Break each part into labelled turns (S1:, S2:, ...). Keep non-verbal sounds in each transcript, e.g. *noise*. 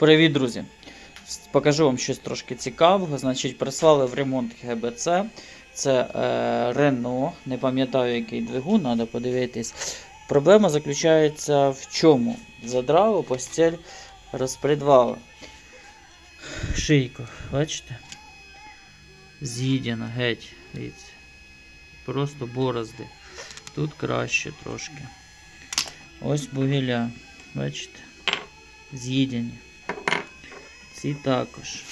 S1: Привіт, друзі! Покажу вам щось трошки цікавого. Значить, прислали в ремонт ГБЦ. Це е, Рено. Не пам'ятаю, який двигун, треба подивитись. Проблема заключається в чому? Задрало постіль розпредвала. Шийку, бачите? З'їдена геть. Дивіться. Просто борозди. Тут краще трошки. Ось бугеля. Бачите? З'їдені. Ці також.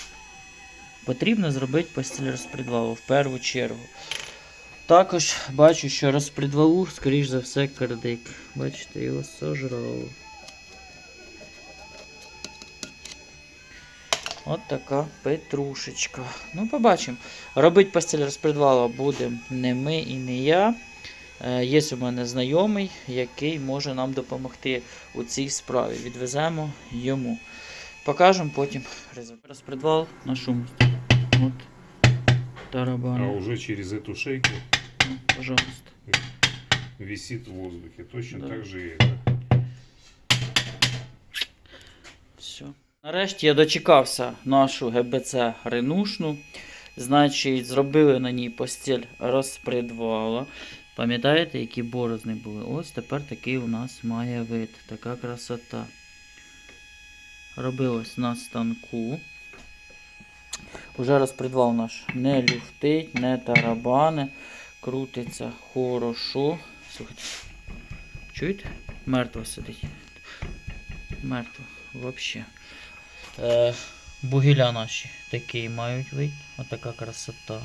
S1: Потрібно зробити постіль розпредвалу в першу чергу. Також бачу, що розпредвалу, скоріш за все, кардик. Бачите, його сожрало. От така петрушечка. Ну, побачимо. Робити постіль розпредвала буде не ми і не я. Е, Є у мене знайомий, який може нам допомогти у цій справі. Відвеземо йому. Покажемо потім результат. Розпредвал на шум. От. Тарабан.
S2: А уже через эту шейку
S1: Ну, пожалуйста.
S2: висит в воздухе. Точно
S1: Да.
S2: так же и это.
S1: Все. Нарешті я дочекався нашу ГБЦ Ренушну. Значить, зробили на ній постіль розпредвала. Пам'ятаєте, які борозни були? Ось тепер такий у нас має вид. Така красота. Робилось на станку. Уже розпредвал наш не люфтить, не тарабане. Крутиться хорошо. Слухайте. Чуєте? Мертво сидить. Мертво. Вообще. Е, бугіля наші такі мають вид. Отака красота.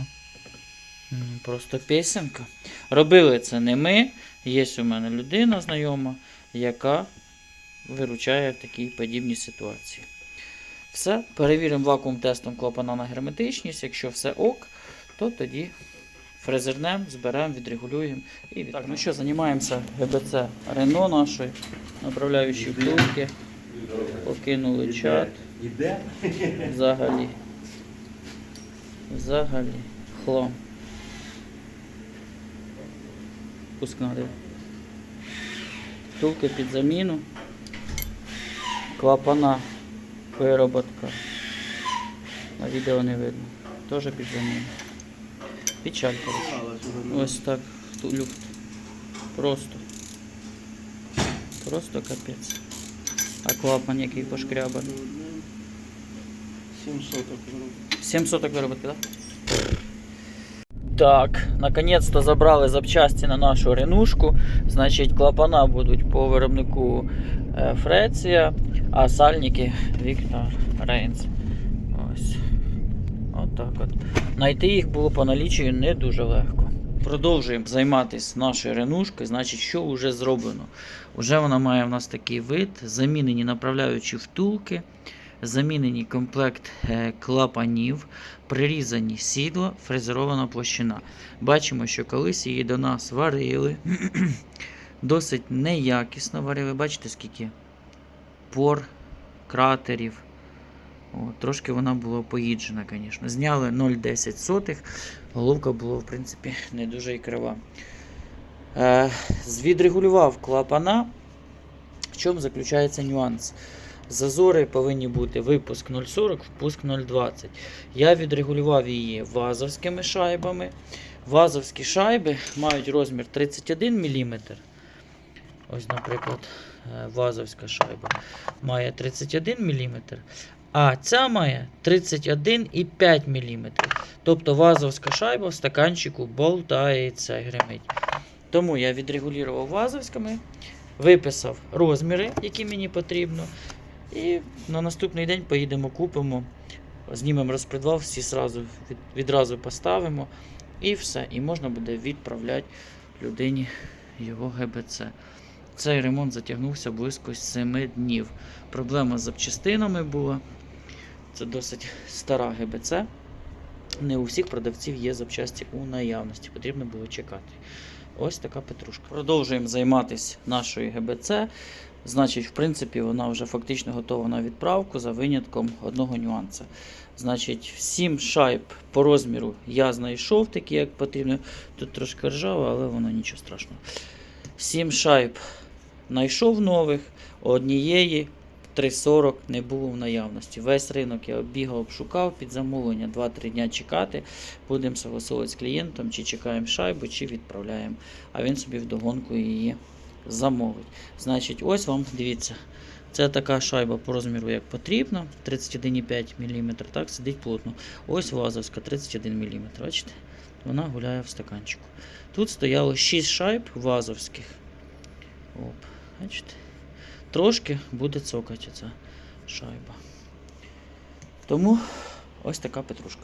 S1: Просто пісенка. Робили це не ми. Є у мене людина знайома, яка виручає в такій подібній ситуації. Все, перевіримо вакуум тестом клапана на герметичність. Якщо все ок, то тоді фрезернем, зберемо, відрегулюємо і Так, ну що, займаємося ГБЦ Рено нашої, направляючі втулки. Покинули чат.
S3: Іде?
S1: Взагалі. Взагалі. Хлам. Пуск надо. Втулки під заміну. Клапана. Вироботка. На відео не видно. Теж під заміну. Печаль, коротше. Ось так. ту- Люфт. Просто. Просто капець. А клапан який пошкрябаний.
S3: 700
S1: 7 соток вироботки, да? Так, наконец-то забрали запчасті на нашу ренушку. Значить, клапана будуть по виробнику е, Фреція, а сальники Віктор Рейнс. Ось. Отак от. Найти їх було по налічію не дуже легко. Продовжуємо займатися нашою ренушкою. Значить, що вже зроблено? Уже вона має в нас такий вид, замінені направляючі втулки замінені комплект е, клапанів, прирізані сідла, фрезерована площина. Бачимо, що колись її до нас варили. *clears throat* Досить неякісно варили. Бачите, скільки пор, кратерів. О, трошки вона була поїджена, звісно. Зняли 0,10 сотих. Головка була, в принципі, не дуже і крива. Е, відрегулював клапана. В чому заключається нюанс? Зазори повинні бути випуск 0,40, впуск 0,20. Я відрегулював її вазовськими шайбами. Вазовські шайби мають розмір 31 мм. Ось, наприклад, е, вазовська шайба має 31 мм, а ця має 31,5 мм. Тобто вазовська шайба в стаканчику болтається гримить. Тому я відрегулював вазовськими, виписав розміри, які мені потрібно. І на наступний день поїдемо, купимо, знімемо розпредвал, всі сразу від, відразу поставимо. І все. І можна буде відправляти людині його ГБЦ. Цей ремонт затягнувся близько 7 днів. Проблема з запчастинами була. Це досить стара ГБЦ. Не у всіх продавців є запчасті у наявності. Потрібно було чекати. Ось така петрушка. Продовжуємо займатися нашою ГБЦ. Значить, в принципі, вона вже фактично готова на відправку за винятком одного нюансу. Значить, 7 шайб по розміру я знайшов, такі як потрібно. Тут трошки ржаво, але воно нічого страшного. 7 шайб знайшов нових, однієї 3,40 не було в наявності. Весь ринок я оббігав, обшукав під замовлення 2-3 дня чекати. Будемо согласовувати з клієнтом, чи чекаємо шайбу, чи відправляємо. А він собі вдогонку її замовить. Значить, ось вам дивіться. Це така шайба по розміру, як потрібно. 31,5 мм. Так, сидить плотно. Ось вазовська 31 мм. Бачите? Вона гуляє в стаканчику. Тут стояло 6 шайб вазовських. Оп, бачите? Трошки буде цокати ця шайба. Тому ось така петрушка.